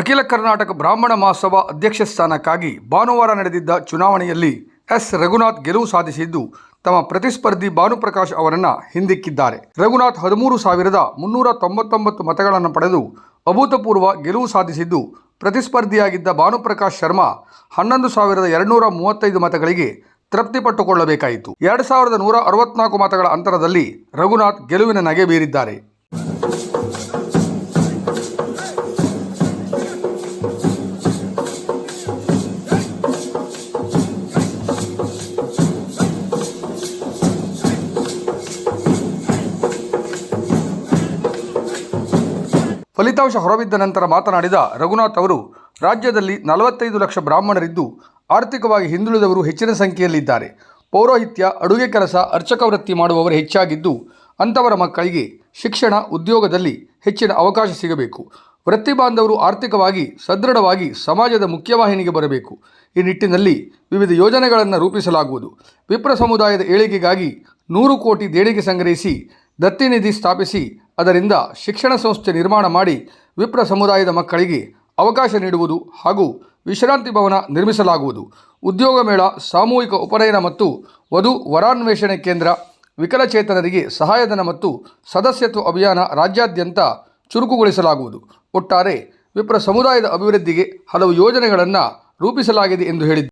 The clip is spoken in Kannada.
ಅಖಿಲ ಕರ್ನಾಟಕ ಬ್ರಾಹ್ಮಣ ಮಹಾಸಭಾ ಅಧ್ಯಕ್ಷ ಸ್ಥಾನಕ್ಕಾಗಿ ಭಾನುವಾರ ನಡೆದಿದ್ದ ಚುನಾವಣೆಯಲ್ಲಿ ಎಸ್. ರಘುನಾಥ್ ಗೆಲುವು ಸಾಧಿಸಿದ್ದು ತಮ್ಮ ಪ್ರತಿಸ್ಪರ್ಧಿ ಭಾನುಪ್ರಕಾಶ್ ಅವರನ್ನು ಹಿಂದಿಕ್ಕಿದ್ದಾರೆ. ರಘುನಾಥ್ ಹದಿಮೂರು ಸಾವಿರದ ಮುನ್ನೂರ ತೊಂಬತ್ತೊಂಬತ್ತು ಮತಗಳನ್ನು ಪಡೆದು ಅಭೂತಪೂರ್ವ ಗೆಲುವು ಸಾಧಿಸಿದ್ದು, ಪ್ರತಿಸ್ಪರ್ಧಿಯಾಗಿದ್ದ ಭಾನುಪ್ರಕಾಶ್ ಶರ್ಮಾ ಹನ್ನೊಂದು ಸಾವಿರದ ಎರಡುನೂರ ಮೂವತ್ತೈದು ಮತಗಳಿಗೆ ತೃಪ್ತಿಪಟ್ಟುಕೊಳ್ಳಬೇಕಾಯಿತು. ಎರಡು ಸಾವಿರದ ನೂರ ಅರವತ್ನಾಲ್ಕು ಮತಗಳ ಅಂತರದಲ್ಲಿ ರಘುನಾಥ್ ಗೆಲುವಿನ ನಗೆ ಬೀರಿದ್ದಾರೆ. ಫಲಿತಾಂಶ ಹೊರಬಿದ್ದ ನಂತರ ಮಾತನಾಡಿದ ರಘುನಾಥ್ ಅವರು, ರಾಜ್ಯದಲ್ಲಿ ನಲವತ್ತೈದು ಲಕ್ಷ ಬ್ರಾಹ್ಮಣರಿದ್ದು ಆರ್ಥಿಕವಾಗಿ ಹಿಂದುಳಿದವರು ಹೆಚ್ಚಿನ ಸಂಖ್ಯೆಯಲ್ಲಿದ್ದಾರೆ. ಪೌರೋಹಿತ್ಯ, ಅಡುಗೆ ಕೆಲಸ, ಅರ್ಚಕ ವೃತ್ತಿ ಮಾಡುವವರು ಹೆಚ್ಚಾಗಿದ್ದು, ಅಂಥವರ ಮಕ್ಕಳಿಗೆ ಶಿಕ್ಷಣ, ಉದ್ಯೋಗದಲ್ಲಿ ಹೆಚ್ಚಿನ ಅವಕಾಶ ಸಿಗಬೇಕು. ವೃತ್ತಿ ಬಾಂಧವರು ಆರ್ಥಿಕವಾಗಿ ಸದೃಢವಾಗಿ ಸಮಾಜದ ಮುಖ್ಯವಾಹಿನಿಗೆ ಬರಬೇಕು. ಈ ನಿಟ್ಟಿನಲ್ಲಿ ವಿವಿಧ ಯೋಜನೆಗಳನ್ನು ರೂಪಿಸಲಾಗುವುದು. ವಿಪ್ರ ಸಮುದಾಯದ ಏಳಿಗೆಗಾಗಿ ನೂರು ಕೋಟಿ ದೇಣಿಗೆ ಸಂಗ್ರಹಿಸಿ ದತ್ತಿ ನಿಧಿ ಸ್ಥಾಪಿಸಿ ಅದರಿಂದ ಶಿಕ್ಷಣ ಸಂಸ್ಥೆ ನಿರ್ಮಾಣ ಮಾಡಿ ವಿಪ್ರ ಸಮುದಾಯದ ಮಕ್ಕಳಿಗೆ ಅವಕಾಶ ನೀಡುವುದು ಹಾಗೂ ವಿಶ್ರಾಂತಿ ಭವನ ನಿರ್ಮಿಸಲಾಗುವುದು. ಉದ್ಯೋಗ ಮೇಳ, ಸಾಮೂಹಿಕ ಉಪನಯನ ಮತ್ತು ವಧು ವರಾನ್ವೇಷಣೆ ಕೇಂದ್ರ, ವಿಕಲಚೇತನರಿಗೆ ಸಹಾಯಧನ ಮತ್ತು ಸದಸ್ಯತ್ವ ಅಭಿಯಾನ ರಾಜ್ಯಾದ್ಯಂತ ಚುರುಕುಗೊಳಿಸಲಾಗುವುದು. ಒಟ್ಟಾರೆ ವಿಪ್ರ ಸಮುದಾಯದ ಅಭಿವೃದ್ಧಿಗೆ ಹಲವು ಯೋಜನೆಗಳನ್ನು ರೂಪಿಸಲಾಗಿದೆ ಎಂದು ಹೇಳಿದ್ದಾರೆ.